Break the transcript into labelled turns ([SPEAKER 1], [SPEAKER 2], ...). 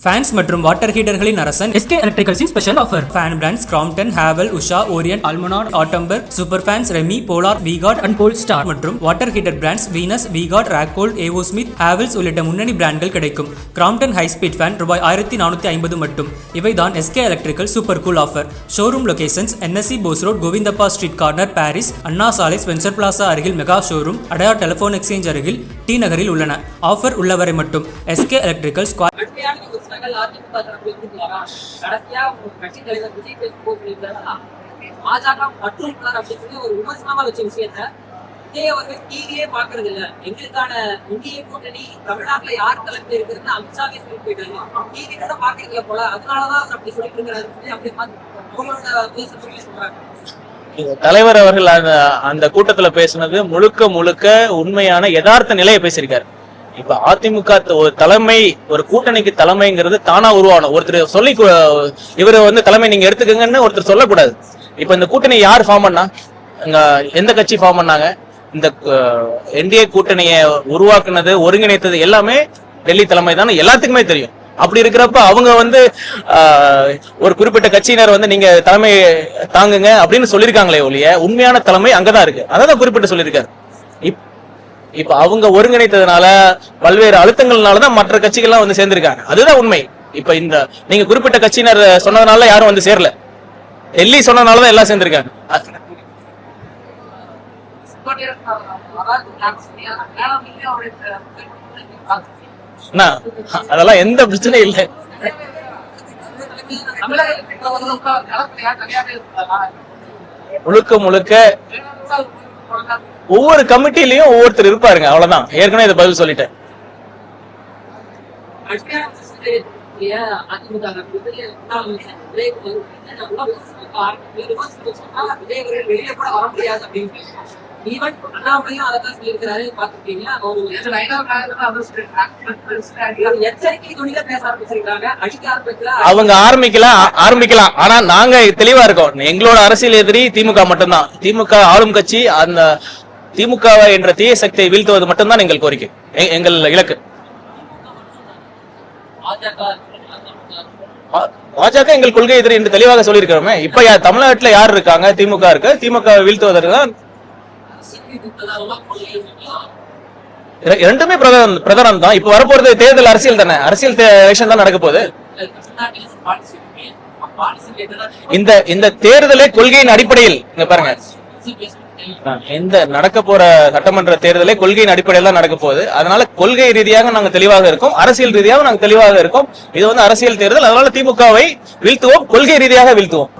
[SPEAKER 1] Fans மற்றும் water ஹீட்டர்களின் அரசன்
[SPEAKER 2] SK எலக்ட்ரிகல்ஸின் special offer
[SPEAKER 1] fan brands Crompton Havells Usha Orion Almonard Atomberg super fans Remi Polar Vguard
[SPEAKER 2] and pole star
[SPEAKER 1] மற்றும் water heater brands Venus Vguard Racold AO Smith Havells உள்ளிட்ட முன்னணி பிராண்ட்கள் கிடைக்கும். Crompton high speed fan ரூபாய் ஆயிரத்தி நானூற்றி ஐம்பது மட்டும். இவைதான் SK electrical super cool offer showroom locations NSC Bose road Govindappa street corner Parrys Anna சாலை ஸ்பென்சர் பிளாசா அருகில் mega showroom Adyar telephone exchange அருகில் டி நகரில் உள்ளன. ஆஃபர் உள்ளவரை மட்டும் எஸ்கே எலக்ட்ரிக்கல் ஸ்கொயர்
[SPEAKER 3] கடுமையான விமர்சனங்கள் அதிமுக தரப்பு இருந்து கடைசியா உங்க கட்சி தலைவர் விஜய் பேசும்போது சொல்லியிருந்தாருன்னா பாஜக மற்றும் அப்படின்னு சொல்லி ஒரு விமர்சனமா வச்ச விஷயத்த விஜய் அவர்கள் டிவியே பாக்குறது இல்ல எங்களுக்கான இந்திய கூட்டணி தமிழ்நாட்டுல யார் தலைமை இருக்குதுன்னு அமித்ஷாவே சொல்லி போயிட்டாங்க டிவி கூட பாக்குறது இல்ல போல அதனாலதான் அவர் அப்படி சொல்லிட்டு இருக்கிறாரு சொல்லி அப்படி பார்த்து அவங்களோட பேச சொல்லி சொல்றாங்க.
[SPEAKER 4] தலைவர் அவர்கள் அந்த அந்த கூட்டத்துல பேசுனது முழுக்க முழுக்க உண்மையான யதார்த்த நிலையை பேசியிருக்காரு. இப்ப அதிமுக ஒரு தலைமை ஒரு கூட்டணிக்கு தலைமைங்கிறது தானா உருவாகணும். ஒருத்தர் சொல்லி இவரை வந்து தலைமை நீங்க எடுத்துக்கங்கன்னு ஒருத்தர் சொல்லக்கூடாது. இப்ப இந்த கூட்டணி யார் ஃபார்ம் பண்ணா? எந்த கட்சி ஃபார்ம் பண்ணாங்க? இந்த என்டிஏ கூட்டணியை உருவாக்குனது ஒருங்கிணைத்தது எல்லாமே டெல்லி தலைமை தான்? எல்லாத்துக்குமே தெரியும். அப்படி இருக்கிறப்ப அவங்க வந்து ஒரு குறிப்பிட்ட கட்சியினர் வந்து நீங்க தலைமை தாங்குங்க அப்படின்னு சொல்லியிருக்காங்களே ஒழிய உண்மையான தலைமை அங்கதான் இருக்கு. அதான் குறிப்பிட்டு சொல்லியிருக்காரு. இப்- இப்ப அவங்க ஒருங்கிணைத்ததுனால பல்வேறு அழுத்தங்கள்னாலதான் மற்ற கட்சிகள்லாம் வந்து சேர்ந்திருக்காங்க. அதுதான் உண்மை. இப்ப இந்த நீங்க குறிப்பிட்ட கட்சியினர் சொன்னதுனால யாரும் வந்து சேரல. டெல்லி சொன்னதுனாலதான் எல்லாம் சேர்ந்திருக்காங்க. என்ன அதெல்லாம் எந்த பிரச்சனையும் இல்லை. முழுக்க முழுக்க ஒவ்வொரு கமிட்டிலையும் ஒவ்வொருத்தர் இருப்பாருங்க அவ்வளவுதான். ஏற்கனவே இதை பதில் சொல்லிட்டேன்.
[SPEAKER 3] ஈவன் அண்ணாமலையும் சொல்லியிருக்கிறாரு எச்சரிக்கை துணியில பேச ஆரம்பிச்சிருக்காங்க அடிக்க ஆரம்பிக்கல
[SPEAKER 4] அவங்க ஆரம்பிக்கலாம் ஆரம்பிக்கலாம். ஆனா நாங்க தெளிவா இருக்கோம். எங்களோட அரசியல் எதிரி திமுக மட்டும்தான். திமுக ஆளும் கட்சி அந்த திமுக என்ற தீய சக்தியை வீழ்த்துவது மட்டும்தான் எங்கள் கோரிக்கை. எங்கள் இலக்கு.
[SPEAKER 3] பாஜக
[SPEAKER 4] எங்கள் கொள்கை எதிரி என்று தெளிவாக சொல்லியிருக்கிறோமே. இப்ப யா- தமிழ்நாட்டுல யார் இருக்காங்க? திமுக இருக்கு. திமுக வீழ்த்துவதற்கு தான் இரண்டுமே பிரதானம் பிரதானம் தான். இப்ப வரப்போறது தேர்தல் அரசியல் தானே. அரசியல் எலெக்ஷன் தான் நடக்க போகுது. இந்த இந்த தேர்தலே கொள்கையின் அடிப்படையில். இங்க பாருங்க. எந்த நடக்க போற சட்டமன்ற தேர்தலே கொள்கையின் அடிப்படையில் தான் நடக்க போகுது. அதனால கொள்கை ரீதியாக நாங்க தெளிவாக இருக்கோம். அரசியல் ரீதியாக நாங்க தெளிவாக இருக்கோம். இது வந்து அரசியல் தேர்தல். அதனால திமுகவை வீழ்த்துவோம். கொள்கை ரீதியாக வீழ்த்துவோம்.